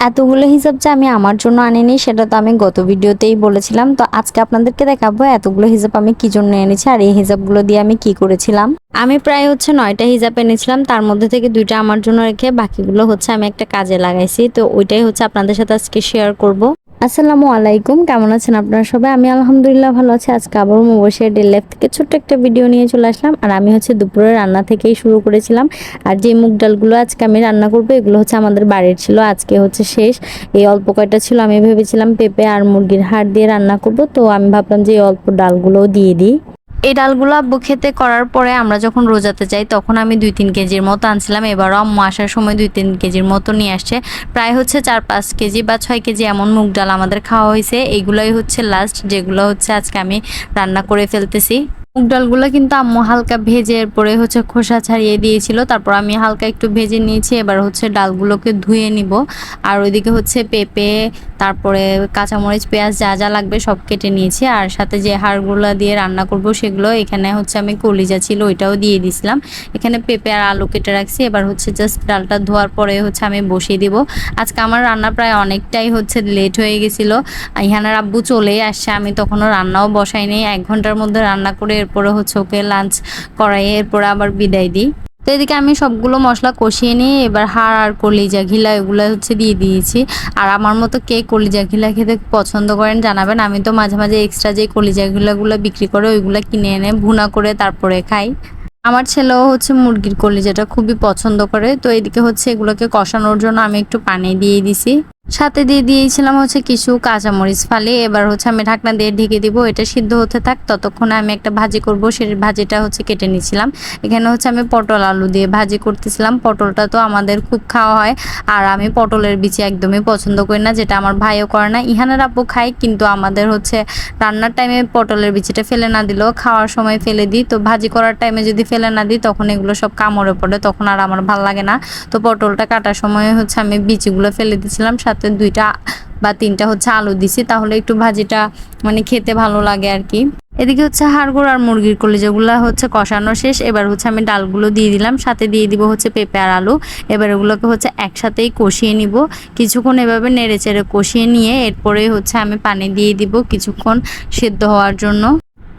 এতগুলো হিসাব যে আমি আমার জন্য আনিনি, সেটা তো আমি গত ভিডিওতেই বলেছিলাম। তো আজকে আপনাদেরকে দেখাবো এতগুলো হিসাব আমি কি জন্য এনেছি আর এই হিসাবগুলো দিয়ে আমি কি করেছিলাম। আমি প্রায় হচ্ছে নয়টা হিসাব এনেছিলাম, তার মধ্যে থেকে দুইটা আমার জন্য রেখে বাকিগুলো হচ্ছে আমি একটা কাজে লাগাইছি। তো ওইটাই হচ্ছে আপনাদের সাথে আজকে শেয়ার করব। আসসালামু আলাইকুম, কেমন আছেন আপনারা সবাই? আমি আলহামদুলিল্লাহ ভালো আছি। আজকে আবার মোবসিয়া ডেল লাইফ থেকে ছোট্ট একটা ভিডিও নিয়ে চলে আসলাম। আর আমি হচ্ছে দুপুরের রান্না থেকেই শুরু করেছিলাম। আর যে মুগ ডালগুলো আজকে আমি রান্না করব, এগুলো হচ্ছে আমাদের বাড়ির ছিল। আজকে হচ্ছে শেষ। এই অল্প কয়টা ছিল, আমি ভেবেছিলাম পেঁপে আর মুরগির হাড় দিয়ে রান্না করব। তো আমি ভাবলাম যে এই অল্প ডালগুলোও দিয়ে দিই। এই ডালগুলো আব্বু খেতে করার পরে আমরা যখন রোজাতে যাই, তখন আমি দুই তিন কেজির মতো আনছিলাম। এবারও আম্মু আসার সময় দুই তিন কেজির মতো নিয়ে আসছে। প্রায় হচ্ছে চার পাঁচ কেজি বা ছয় কেজি এমন মুগ ডাল আমাদের খাওয়া হয়েছে। এইগুলোই হচ্ছে লাস্ট যেগুলো হচ্ছে আজকে আমি রান্না করে ফেলতেছি। মুগ ডালগুলো কিন্তু আম্মু হালকা ভেজে এরপরে হচ্ছে খোসা ছাড়িয়ে দিয়েছিল। তারপর আমি হালকা একটু ভেজে নিয়েছি, এবার হচ্ছে ডালগুলোকে ধুয়ে নিব। আর ওইদিকে হচ্ছে পেঁপে, তারপরে কাঁচামরিচ, পেঁয়াজ যা যা লাগবে সব কেটে নিয়েছি। আর সাথে যে হাড়গুলো দিয়ে রান্না করব সেগুলো এখানে হচ্ছে আমি কলিজা ছিল ওইটাও দিয়ে দিছিলাম। এখানে পেঁপে আর আলু কেটে রাখছি, এবার হচ্ছে জাস্ট ডালটা ধোয়ার পরে হচ্ছে আমি বসিয়ে দিব। আজকে আমার রান্না প্রায় অনেকটাই হচ্ছে লেট হয়ে গেছিল। ইহানার আব্বু চলেই আসছে, আমি তখনও রান্নাও বসাইনি। এক ঘণ্টার মধ্যে রান্না করে এরপরে হচ্ছে ওকে লাঞ্চ করাই, এরপরে আবার বিদায় দিই। তো এদিকে আমি সবগুলো মশলা কষিয়ে নিয়ে এবার হাড় আর কলিজা ঘিলা এগুলো হচ্ছে দিয়ে দিয়েছি। আর আমার মতো কে কলিজা ঘিলা খেতে পছন্দ করেন জানাবেন। আমি তো মাঝে মাঝে এক্সট্রা যে কলিজা ঘিলাগুলো বিক্রি করে ওইগুলো কিনে এনে ভুনা করে তারপরে খাই। আমার ছেলেও হচ্ছে মুরগির কলিজাটা খুবই পছন্দ করে। তো এদিকে হচ্ছে এগুলোকে কষানোর জন্য আমি একটু পানি দিয়ে দিছি। সাথে দিয়ে দিয়েছিলাম হচ্ছে কিছু কাঁচামরিচ ফালি। এবার হচ্ছে আমি ঢাকনা দিয়ে ঢেকে দিব, এটা সিদ্ধ হতে থাক। ততক্ষণে আমি একটা ভাজি করব সেই ভাজিটা হচ্ছে কেটে নিয়েছিলাম। এখানে হচ্ছে আমি পটল আলু দিয়ে ভাজি করতেছিলাম। পটলটা তো আমাদের খুব খাওয়া হয়, আর আমি পটলের বিচি একদমই পছন্দ করি না, যেটা আমার ভাইও করে না। ইহানের আপু খায়, কিন্তু আমাদের হচ্ছে রান্নার টাইমে পটলের বিচিটা ফেলে না দিলেও খাওয়ার সময় ফেলে দিই। তো ভাজি করার টাইমে যদি ফেলে না দিই, তখন এগুলো সব কামড়ে পড়ে, তখন আর আমার ভালো লাগে না। তো পটলটা কাটার সময় হচ্ছে আমি বিচিগুলো ফেলে দিয়েছিলাম সাথে দুইটা বা তিনটা হচ্ছে আলু দিছি, তাহলে একটু ভাজিটা মানে খেতে ভালো লাগে আর কি। এদিকে হচ্ছে হাড়গুড় আর মুরগির কলিজাগুলো হচ্ছে কষানো শেষ, এবার হচ্ছে আমি ডালগুলো দিয়ে দিলাম, সাথে দিয়ে দিব হচ্ছে পেঁপে আর আলু। এবার ওগুলোকে হচ্ছে একসাথেই কষিয়ে নিব। কিছুক্ষণ এভাবে নেড়ে চেড়ে কষিয়ে নিয়ে এরপরে হচ্ছে আমি পানি দিয়ে দিব কিছুক্ষণ সেদ্ধ হওয়ার জন্য।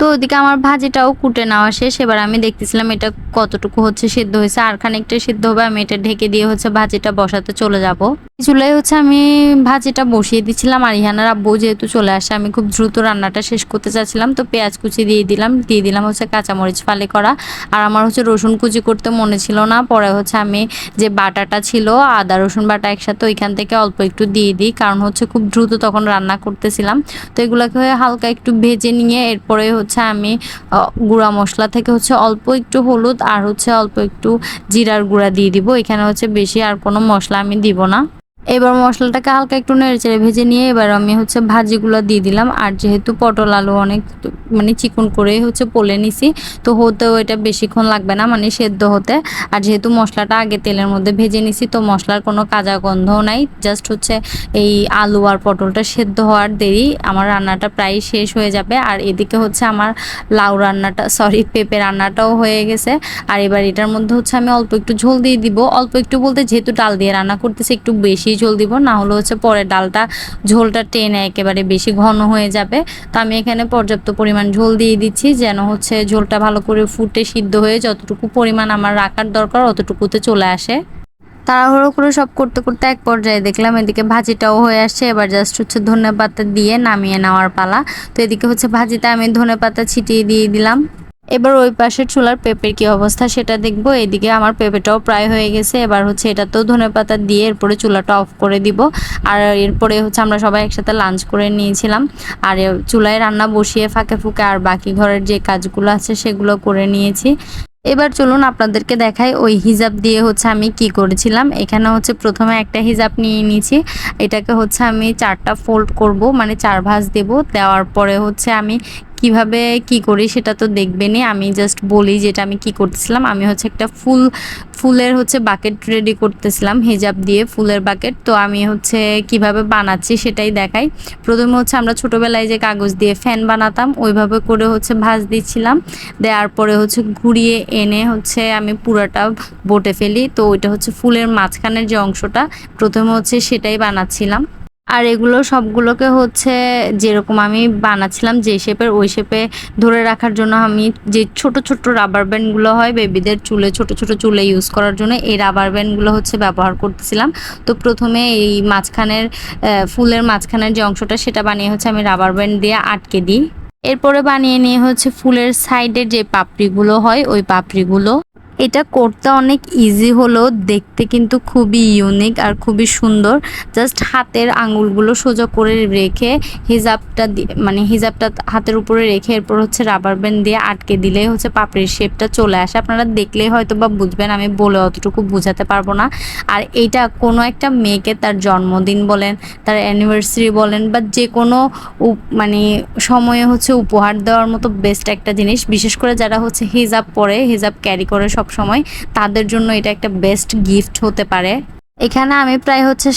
তো ওদিকে আমার ভাজিটাও কুটে নেওয়া শেষ। এবার আমি দেখতেছিলাম এটা কতটুকু হচ্ছে সিদ্ধ হয়েছে, আর খানিকটা সিদ্ধ হবে, আমি এটা ঢেকে দিয়ে হচ্ছে ভাজিটা বসাতে চলে যাব। চুলায় হচ্ছে আমি ভাজিটা বসিয়ে দিচ্ছিলাম আর ইহানার আব্বু যেহেতু চলে আসে, আমি খুব দ্রুত রান্নাটা শেষ করতে চাচ্ছিলাম, তো পেঁয়াজ কুচি দিয়ে দিলাম দিয়ে দিলাম হচ্ছে কাঁচামরিচ ফালে করা। আর আমার হচ্ছে রসুন কুচি করতে মনে ছিল না, পরে হচ্ছে আমি যে বাটাটা ছিল, আদা রসুন বাটা একসাথে ওইখান থেকে অল্প একটু দিয়ে দিই, কারণ হচ্ছে খুব দ্রুত তখন রান্না করতেছিলাম। তো এগুলোকে হালকা একটু ভেজে নিয়ে, এরপরে হচ্ছে আমি গুঁড়া মশলা থেকে হচ্ছে অল্প একটু হলুদ আর হচ্ছে অল্প একটু জিরার গুঁড়া দিয়ে দিব। এখানে হচ্ছে বেশি আর কোনো মশলা আমি দিব না। এবার মশলাটাকে হালকা একটু নেড়েচেড়ে ভেজে নিয়ে এবার আমি হচ্ছে ভাজিগুলো দিয়ে দিলাম। আর যেহেতু পটল আলু অনেক মানে চিকন করে হচ্ছে পোলে নিছি, তো হতেও এটা বেশিক্ষণ লাগবে না মানে সেদ্ধ হতে। আর যেহেতু মশলাটা আগে তেলের মধ্যে ভেজে নিছি, তো মশলার কোনো কাঁচা গন্ধও নাই। জাস্ট হচ্ছে এই আলু আর পটলটা সেদ্ধ হওয়ার দেরি। আমার রান্নাটা প্রায় শেষ হয়ে যাবে। আর এদিকে হচ্ছে আমার লাউ রান্নাটা, সরি, পেঁপে রান্নাটাও হয়ে গেছে। আর এবার এটার মধ্যে হচ্ছে আমি অল্প একটু ঝোল দিয়ে দিব। অল্প একটু বলতে যেহেতু ডাল দিয়ে রান্না করতেছি, একটু বেশি ঝোল দিব, না হলে হচ্ছে পরে ডালটা ঝোলটা টেনে একেবারে বেশি ঘন হয়ে যাবে। তো আমি এখানে পর্যাপ্ত পরিমাণ ঝোল দিয়ে দিচ্ছি, যেন হচ্ছে ঝোলটা ভালো করে ফুটে সিদ্ধ হয়ে যতটুকু পরিমাণ আমার রাখার দরকার অতটুকুতে চলে আসে। তাড়াহুড়ো করে সব করতে করতে এক পর্যায়ে দেখলাম এদিকে ভাজিটাও হয়ে আসছে, এবার জাস্ট হচ্ছে ধনে পাতা দিয়ে নামিয়ে নেওয়ার পালা। তো এদিকে হচ্ছে ভাজিতে আমি ধনে পাতা ছিটিয়ে দিয়ে দিলাম। এবার ওই পাশের চুলার পেঁপের কি অবস্থা সেটা দেখব। এদিকে আমার পেঁপেটাও প্রায় হয়ে গেছে। এবার হচ্ছে এটাতেও ধনে পাতা দিয়ে এরপরে চুলাটা অফ করে দিব। আর এরপরে হচ্ছে আমরা সবাই একসাথে লাঞ্চ করে নিয়েছিলাম। আর চুলায় রান্না বসিয়ে ফাঁকে ফুঁকে আর বাকি ঘরের যে কাজগুলো আছে সেগুলো করে নিয়েছি। এবার চলুন আপনাদেরকে দেখাই ওই হিজাব দিয়ে হচ্ছে আমি কি করেছিলাম। এখানে হচ্ছে প্রথমে একটা হিজাব নিয়ে নিয়েছি। এটাকে হচ্ছে আমি চারটা ফোল্ড করব মানে চার ভাঁজ দেব। দেওয়ার পরে হচ্ছে আমি কীভাবে কি করি সেটা তো দেখবেনই। আমি জাস্ট বলি যেটা আমি কি করতেছিলাম। আমি হচ্ছে একটা ফুল, ফুলের হচ্ছে বাকেট রেডি করতেছিলাম, হেজাব দিয়ে ফুলের বাকেট তো আমি হচ্ছে কীভাবে বানাচ্ছি সেটাই দেখাই। প্রথমে হচ্ছে আমরা ছোটোবেলায় যে কাগজ দিয়ে ফ্যান বানাতাম, ওইভাবে করে হচ্ছে ভাজ দিচ্ছিলাম। দেওয়ার পরে হচ্ছে ঘুরিয়ে এনে হচ্ছে আমি পুরাটা বটে ফেলি। তো ওইটা হচ্ছে ফুলের মাঝখানের যে অংশটা, প্রথমে হচ্ছে সেটাই বানাচ্ছিলাম। আর এগুলো সবগুলোকে হচ্ছে যেরকম আমি বানাচ্ছিলাম, যে শেপের ওই শেপে ধরে রাখার জন্য আমি যে ছোট ছোট রাবার ব্যান্ডগুলো হয় বেবিদের চুলে, ছোট ছোট চুলে ইউজ করার জন্য এই রাবার ব্যান্ডগুলো হচ্ছে ব্যবহার করতেছিলাম। তো প্রথমে এই মাঝখানের ফুলের মাঝখানের যে অংশটা সেটা বানিয়ে হচ্ছে আমি রাবার ব্যান্ড দিয়ে আটকে দিই। এরপরে বানিয়ে নিয়ে হচ্ছে ফুলের সাইডের যে পাপড়িগুলো হয়, ওই পাপড়িগুলো এটা করতে অনেক ইজি হলেও দেখতে কিন্তু খুবই ইউনিক আর খুবই সুন্দর। জাস্ট হাতের আঙুলগুলো সোজা করে রেখে হিজাবটা মানে হিজাবটা হাতের উপরে রেখে এরপর হচ্ছে রাবার ব্যান্ড দিয়ে আটকে দিলেই হচ্ছে পাপড়ির শেপটা চলে আসে। আপনারা দেখলেই হয়তো বা বুঝবেন, আমি বলে অতটুকু বোঝাতে পারব না। আর এটা কোনো একটা মেয়েকে তার জন্মদিন বলেন, তার অ্যানিভার্সারি বলেন বা যে কোনো মানে সময়ে হচ্ছে উপহার দেওয়ার মতো বেস্ট একটা জিনিস। বিশেষ করে যারা হচ্ছে হিজাব পরে, হিজাব ক্যারি করে সব সময় তাদের জন্য এটা একটা বেস্ট গিফট হতে পারে। এখানে আমি প্রায় হচ্ছে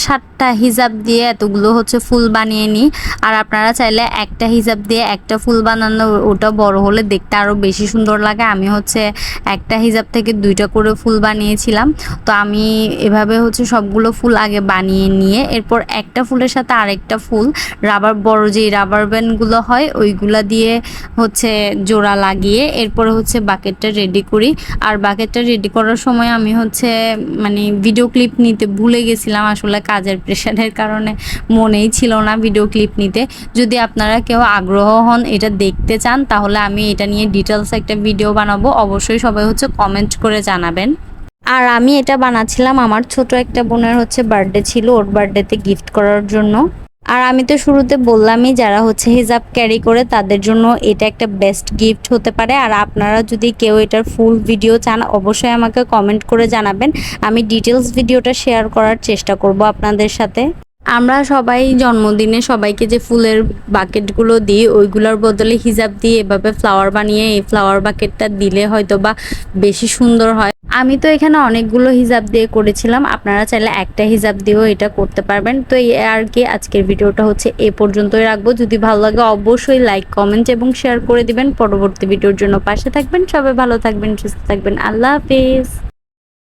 সাতটা হিজাব দিয়ে এতগুলো হচ্ছে ফুল বানিয়ে নিই। আর আপনারা চাইলে একটা হিজাব দিয়ে একটা ফুল বানানো, ওটা বড় হলে দেখতে আরও বেশি সুন্দর লাগে। আমি হচ্ছে একটা হিজাব থেকে দুইটা করে ফুল বানিয়েছিলাম। তো আমি এভাবে হচ্ছে সবগুলো ফুল আগে বানিয়ে নিয়ে, এরপর একটা ফুলের সাথে আরেকটা ফুল, রাবার বড় যেই রাবার ব্যান্ডগুলো হয়, ওইগুলা দিয়ে হচ্ছে জোড়া লাগিয়ে, এরপরে হচ্ছে বাকেটটা রেডি করি। আর বাকেটটা রেডি করার সময় আমি হচ্ছে মানে ভিডিও ক্লিপ নিতে ভুলে গেছিলাম আসলে কাজের প্রেশারের কারণে মনেই ছিল না ভিডিও ক্লিপ নিতে। যদি আপনারা কেউ আগ্রহ হন এটা দেখতে চান, তাহলে আমি এটা নিয়ে ডিটেলস একটা ভিডিও বানাবো। অবশ্যই সবাই হচ্ছে কমেন্ট করে জানাবেন। আর আমি এটা বানাচ্ছিলাম, আমার ছোট একটা বোনের হচ্ছে বার্থডে ছিল, ওর বার্থডেতে গিফট করার জন্য। আর আমি তো শুরুতে বললামই যারা হচ্ছে হিজাব ক্যারি করে তাদের জন্য এটা একটা বেস্ট গিফট হতে পারে। আর আপনারা যদি কেউ এটার ফুল ভিডিও চান, অবশ্যই আমাকে কমেন্ট করে জানাবেন। আমি ডিটেলস ভিডিওটা শেয়ার করার চেষ্টা করব আপনাদের সাথে। আমরা সবাই জন্মদিনে সবাইকে যে ফুলের বাকেটগুলো দিই, ওইগুলোর বদলে হিজাব দিয়ে এভাবে ফ্লাওয়ার বানিয়ে, এই ফ্লাওয়ার বাকেটটা দিলে হয়তো বা বেশি সুন্দর হয়। আমি তো এখানে অনেকগুলো হিজাব দিয়ে করেছিলাম, আপনারা চাইলে একটা হিজাব দিয়েও এটা করতে পারবেন। তো এই আর কি আজকের ভিডিওটা হচ্ছে এ পর্যন্তই রাখব। যদি ভালো লাগে অবশ্যই লাইক কমেন্ট এবং শেয়ার করে দিবেন। পরবর্তী ভিডিওর জন্য পাশে থাকবেন। সবাই ভালো থাকবেন, সুস্থ থাকবেন। আল্লাহ হাফিজ।